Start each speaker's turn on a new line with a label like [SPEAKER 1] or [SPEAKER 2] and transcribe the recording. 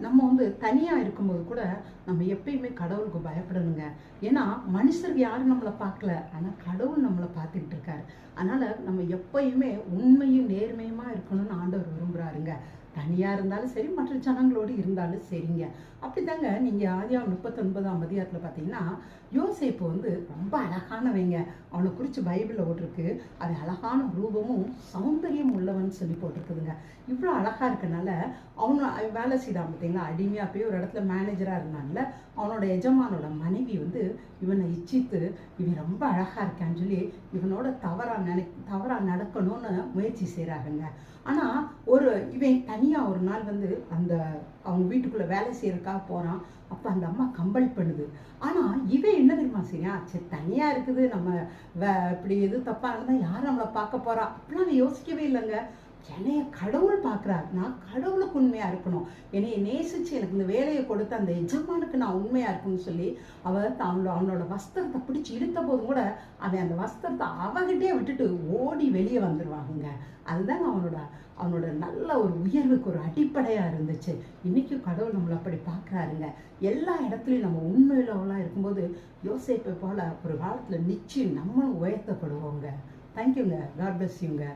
[SPEAKER 1] நம்ம வந்து தனியாக இருக்கும்போது கூட நம்ம எப்பயுமே கடவுளுக்கு பயப்படணுங்க. ஏன்னா மனுஷர் யாரும் நம்மளை பார்க்கல. ஆனால் கடவுள் நம்மளை பார்த்துக்கிட்டு இருக்காரு. அதனால் நம்ம எப்பயுமே உண்மையும் நேர்மையுமா இருக்கணும்னு ஆண்டவர் விரும்புகிறாருங்க தனியாக இருந்தாலும் சரி மற்ற ஜனங்களோடு இருந்தாலும் சரிங்க. அப்படிதாங்க நீங்கள் ஆதியா முப்பத்தொன்பதாம் அதிகாரத்தில் பார்த்தீங்கன்னா யோசேப்பு வந்து ரொம்ப அழகானவங்க. அவனை குறித்து பைபிளில் போட்டிருக்கு. அது அழகான ரூபமும் சௌந்தரியம் உள்ளவன் சொல்லி போட்டிருக்குதுங்க. இவ்வளோ அழகாக இருக்கனால அவனை வேலை செய்தான் பார்த்தீங்களா அடிமையாக போய் ஒரு இடத்துல மேனேஜராக இருந்தான்ல. அவனோட எஜமானோட மனைவி வந்து இவனை இச்சித்து இவன் ரொம்ப அழகாக இருக்கான்னு சொல்லி இவனோட தவறாக நினை தவறாக நடக்கணும்னு முயற்சி செய்கிறாங்க ஆனால் ஒரு இவன் தனியாக ஒரு நாள் வந்து அந்த அவங்க வீட்டுக்குள்ளே வேலை செய்யறதுக்காக போகிறான் அப்போ அந்த அம்மா கம்பல் பண்ணுது. ஆனால் இவன் என்ன தெரியுமா சரியா சரி தனியாக இருக்குது. நம்ம வே இப்படி எது தப்பாக இருந்தால் யார் நம்மளை பார்க்க போகிறா அப்படிலாம் அவன் யோசிக்கவே இல்லைங்க. என்னைய கடவுள் பார்க்குறார். நான் கடவுளுக்கு உண்மையாக இருக்கணும். என்னைய நேசித்து எனக்கு இந்த வேலையை கொடுத்த அந்த எஜமானுக்கு நான் உண்மையாக இருக்கணும்னு சொல்லி அவ அவனோட அவனோட வஸ்திரத்தை பிடிச்சி இழுத்த போதும் கூட அவன் அந்த வஸ்திரத்தை அவகிட்டே விட்டுட்டு ஓடி வெளியே வந்துடுவாங்க அதுதாங்க அவனோட அவனோட நல்ல ஒரு உயர்வுக்கு ஒரு அடிப்படையாக இருந்துச்சு. இன்றைக்கும் கடவுள் நம்மளை அப்படி பார்க்குறாருங்க. எல்லா இடத்துலையும் நம்ம உண்மையிலவெல்லாம் இருக்கும்போது யோசிப்பை போல் ஒரு காலத்தில் நிச்சயம் நம்மளும் உயர்த்தப்படுவோங்க. தேங்க்யூங்க காட் பிளஸ் யூங்க